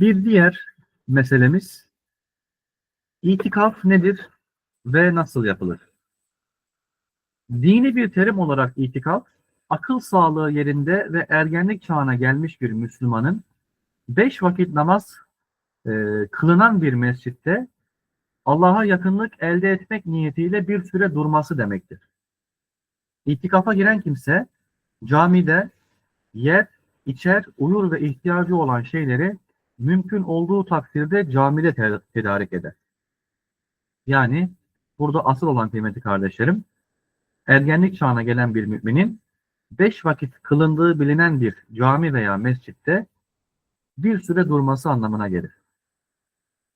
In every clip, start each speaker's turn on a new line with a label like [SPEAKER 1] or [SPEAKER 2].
[SPEAKER 1] Bir diğer meselemiz itikaf nedir ve nasıl yapılır? Dini bir terim olarak itikaf, akıl sağlığı yerinde ve ergenlik çağına gelmiş bir Müslümanın beş vakit namaz e, kılınan bir mescitte Allah'a yakınlık elde etmek niyetiyle bir süre durması demektir. İtikafa giren kimse camide yer, içer, uyur ve ihtiyacı olan şeyleri mümkün olduğu takdirde camide te- tedarik eder. Yani burada asıl olan kıymeti kardeşlerim, ergenlik çağına gelen bir müminin beş vakit kılındığı bilinen bir cami veya mescitte bir süre durması anlamına gelir.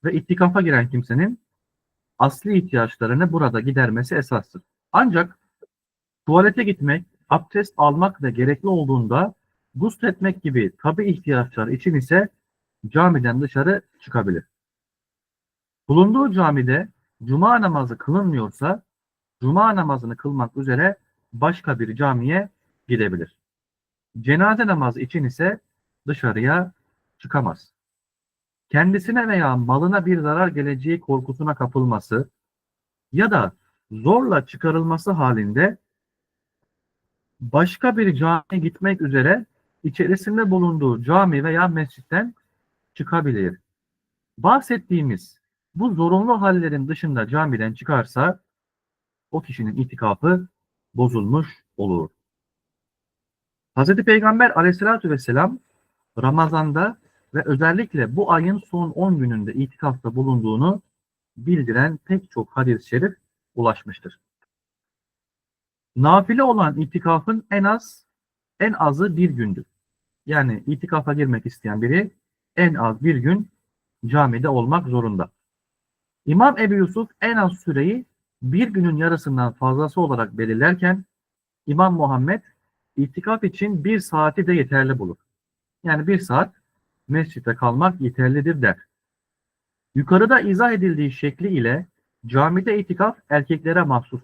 [SPEAKER 1] Ve itikafa giren kimsenin asli ihtiyaçlarını burada gidermesi esastır. Ancak tuvalete gitmek, abdest almak ve gerekli olduğunda gusletmek gibi tabi ihtiyaçlar için ise camiden dışarı çıkabilir. Bulunduğu camide cuma namazı kılınmıyorsa cuma namazını kılmak üzere başka bir camiye gidebilir. Cenaze namazı için ise dışarıya çıkamaz. Kendisine veya malına bir zarar geleceği korkusuna kapılması ya da zorla çıkarılması halinde başka bir camiye gitmek üzere içerisinde bulunduğu cami veya mescitten çıkabilir. Bahsettiğimiz bu zorunlu hallerin dışında camiden çıkarsa o kişinin itikafı bozulmuş olur. Hz. Peygamber aleyhissalatü vesselam Ramazan'da ve özellikle bu ayın son 10 gününde itikafta bulunduğunu bildiren pek çok hadis-i şerif ulaşmıştır. Nafile olan itikafın en az en azı bir gündür. Yani itikafa girmek isteyen biri en az bir gün camide olmak zorunda. İmam Ebu Yusuf en az süreyi bir günün yarısından fazlası olarak belirlerken İmam Muhammed itikaf için bir saati de yeterli bulur. Yani bir saat mescitte kalmak yeterlidir der. Yukarıda izah edildiği şekli ile camide itikaf erkeklere mahsus.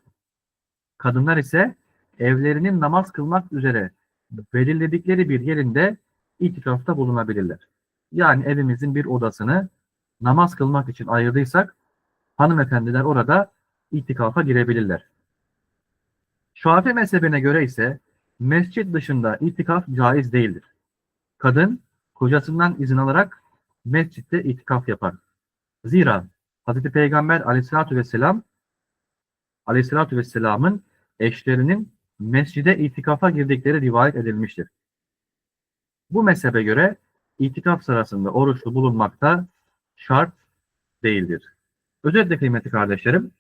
[SPEAKER 1] Kadınlar ise evlerinin namaz kılmak üzere belirledikleri bir yerinde itikafta bulunabilirler. Yani evimizin bir odasını namaz kılmak için ayırdıysak hanımefendiler orada itikafa girebilirler. Şafii mezhebine göre ise mescit dışında itikaf caiz değildir. Kadın kocasından izin alarak mescitte itikaf yapar. Zira Hz. Peygamber aleyhissalatü vesselam aleyhissalatü vesselamın eşlerinin mescide itikafa girdikleri rivayet edilmiştir. Bu mezhebe göre itikaf sırasında oruçlu bulunmak da şart değildir. Özetle kıymetli kardeşlerim,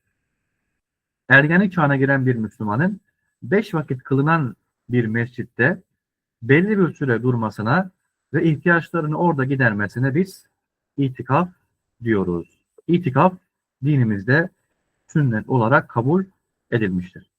[SPEAKER 1] ergenlik çağına giren bir Müslümanın beş vakit kılınan bir mescitte belli bir süre durmasına ve ihtiyaçlarını orada gidermesine biz itikaf diyoruz. İtikaf dinimizde sünnet olarak kabul edilmiştir.